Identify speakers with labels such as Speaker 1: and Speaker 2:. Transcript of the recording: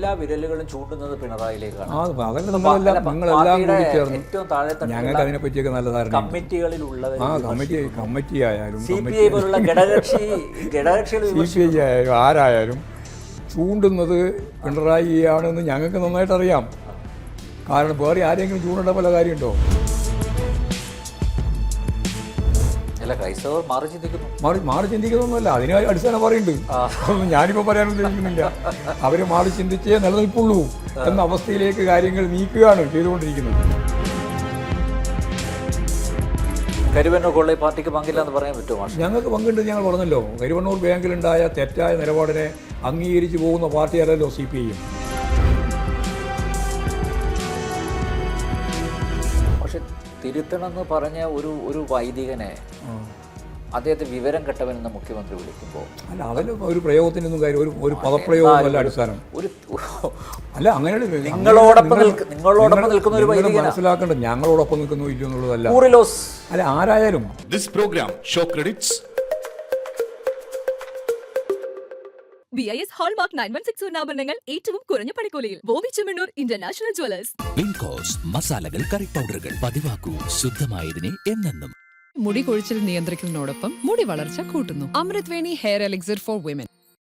Speaker 1: എല്ലാ വിരലുകളും ചൂണ്ടുന്നത് പിണറായിലേക്കാണ് ഏറ്റവും താഴെ
Speaker 2: ഞങ്ങൾക്ക് അതിനെ പറ്റിയൊക്കെ നല്ല ധാരണ
Speaker 1: കമ്മിറ്റികളിൽ ഉള്ളത്
Speaker 2: ആ കമ്മിറ്റി കമ്മിറ്റി ആയാലും
Speaker 1: സി പി ഐ പോലുള്ള ഘടകകക്ഷി ഘടകകക്ഷികൾ
Speaker 2: സി പി ഐ ആയാലും ആരായാലും ചൂണ്ടുന്നത് പിണറായിയാണെന്ന് ഞങ്ങൾക്ക് നന്നായിട്ട് അറിയാം കാരണം വേറെ ആരെങ്കിലും ചൂണ്ടേണ്ട പല കാര്യമുണ്ടോ?
Speaker 1: അല്ല ക്രൈസ്തവർ മാറി ചിന്തിക്കുന്നു.
Speaker 2: മാറി മാറി ചിന്തിക്കുന്നൊന്നുമല്ല. അതിന് അടിസ്ഥാനം പറയുന്നുണ്ട്. ഞാനിപ്പോൾ പറയാൻ ഉദ്ദേശിക്കുന്നില്ല. അവർ മാറി ചിന്തിച്ചേ നിലനിൽപ്പുള്ളൂ എന്ന അവസ്ഥയിലേക്ക് കാര്യങ്ങൾ നീക്കുകയാണ് ചെയ്തുകൊണ്ടിരിക്കുന്നത്.
Speaker 1: കരുവന്നൂർ കൊള്ളി പാർട്ടിക്ക് പങ്കില്ല എന്ന് പറയാൻ പറ്റുമോ
Speaker 2: ഞങ്ങൾക്ക് പങ്കുണ്ട് ഞങ്ങൾ പറഞ്ഞല്ലോ. കരുവണ്ണൂർ ബാങ്കിലുണ്ടായ തെറ്റായ നിലപാടിനെ അംഗീകരിച്ചു പോകുന്ന പാർട്ടിയല്ലല്ലോ സി പി ഐ എം.
Speaker 1: തിരുത്തണമെന്ന് പറഞ്ഞ ഒരു ഒരു വൈദികനെ അദ്ദേഹത്തെ വിവരം കെട്ടവനെന്ന് മുഖ്യമന്ത്രി വിളിക്കുമ്പോൾ
Speaker 2: അല്ല അവന് ഒരു പ്രയോഗത്തിനൊന്നും കാര്യം ഒരു ഒരു പദപ്രയോഗമല്ല അടിസ്ഥാനം.
Speaker 1: ഒരു
Speaker 2: അല്ല അങ്ങനെയുള്ള
Speaker 1: നിങ്ങളോടൊപ്പം നിങ്ങളോടൊപ്പം നിൽക്കുന്ന ഒരു.
Speaker 2: മനസ്സിലാക്കേണ്ടത് ഞങ്ങളോടൊപ്പം നിൽക്കുന്നു ഇല്ലയോ എന്നുള്ളതല്ല
Speaker 1: കൂറിലോസ്.
Speaker 2: അല്ല ആരായാലും
Speaker 3: this programme show credits
Speaker 4: B I S hallmark nine one six സ്വർണാഭരണങ്ങൾ ഏറ്റവും കുറഞ്ഞ പണിക്കൂലിയിൽ. ബോബി ചെമ്മണ്ണൂർ ഇന്റർനാഷണൽ ജ്വല്ലേഴ്സ്
Speaker 5: ലിങ്കോസ് മസാലകൾ കറി പൗഡറുകൾ പതിവാക്കൂ. ശുദ്ധമായതിനെ എന്നെന്നും.
Speaker 6: മുടി കൊഴിച്ചിൽ നിയന്ത്രിക്കുന്നതിനോടൊപ്പം മുടി വളർച്ച കൂട്ടുന്നു. അമൃത് Veni hair elixir for women.